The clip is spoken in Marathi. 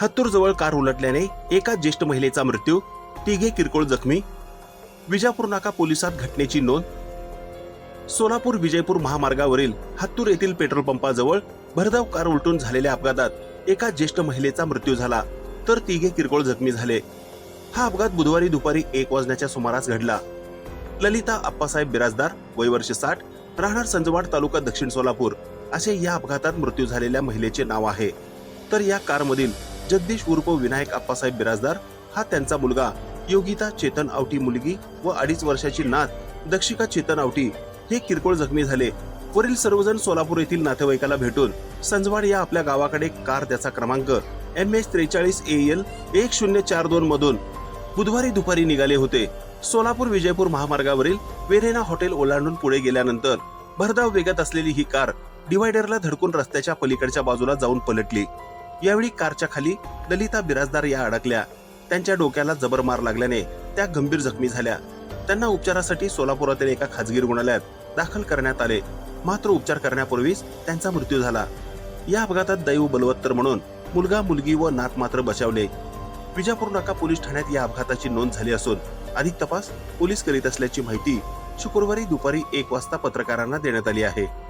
हत्तूरजवळ कार उलटल्याने एका ज्येष्ठ महिलेचा मृत्यू तिघे किरकोळ जखमी विजापूर नाका पोलिसात घटनेची नोंद. सोलापूर विजयपूर महामार्गावरील हत्तूर येथील पेट्रोल पंपाजवळ भरधाव कार उलटून झालेल्या अपघातात एका ज्येष्ठ महिलेचा मृत्यू झाला तर तिघे किरकोळ जखमी झाले. हा अपघात बुधवारी दुपारी एक वाजण्याच्या सुमारास घडला. ललिता अप्पासाहेब बिराजदार वय वर्ष साठ राहणार संजवाड तालुका दक्षिण सोलापूर असे या अपघातात मृत्यू झालेल्या महिलेचे नाव आहे. तर या कारमधील जगदीश उर्फ विनायक अप्पासाहेब बिराजदार हा त्यांचा मुलगा. योगिता चेतन आवटी मुलगी व अडीच वर्षाची नात दक्षिका चेतन आवटी हे किरकोळ जखमी झाले. वरील सर्वजण सोलापूर येथील नातेवाईकाला भेटून संजवाड या आपल्या गावाकडे कार त्याचा क्रमांक एम एच त्रेचाळीस ए एल एक शून्य चार दोन मधून बुधवारी दुपारी निघाले होते. सोलापूर विजयपूर महामार्गावरील वेरेना हॉटेल ओलांडून पुढे गेल्यानंतर भरधाव वेगात असलेली ही कार डिवायडरला धडकून रस्त्याच्या पलीकडच्या बाजूला जाऊन पलटली. यावेळी कारच्या खाली ललिता बिराजदार या अडकल्या. त्यांच्या डोक्याला जबर मार लागल्याने त्या गंभीर जखमी झाल्या. त्यांना उपचारासाठी सोलापुरातील एका खाजगी रुग्णालयात दाखल करण्यात आले. मात्र उपचार करण्यापूर्वीच त्यांचा मृत्यू झाला. या अपघातात दैव बलवत्तर म्हणून मुलगा मुलगी व नात मात्र बचावले. विजापूर नाका पोलीस ठाण्यात या अपघाताची नोंद झाली असून अधिक तपास पोलीस करीत असल्याची माहिती शुक्रवारी दुपारी एक वाजता पत्रकारांना देण्यात आली आहे.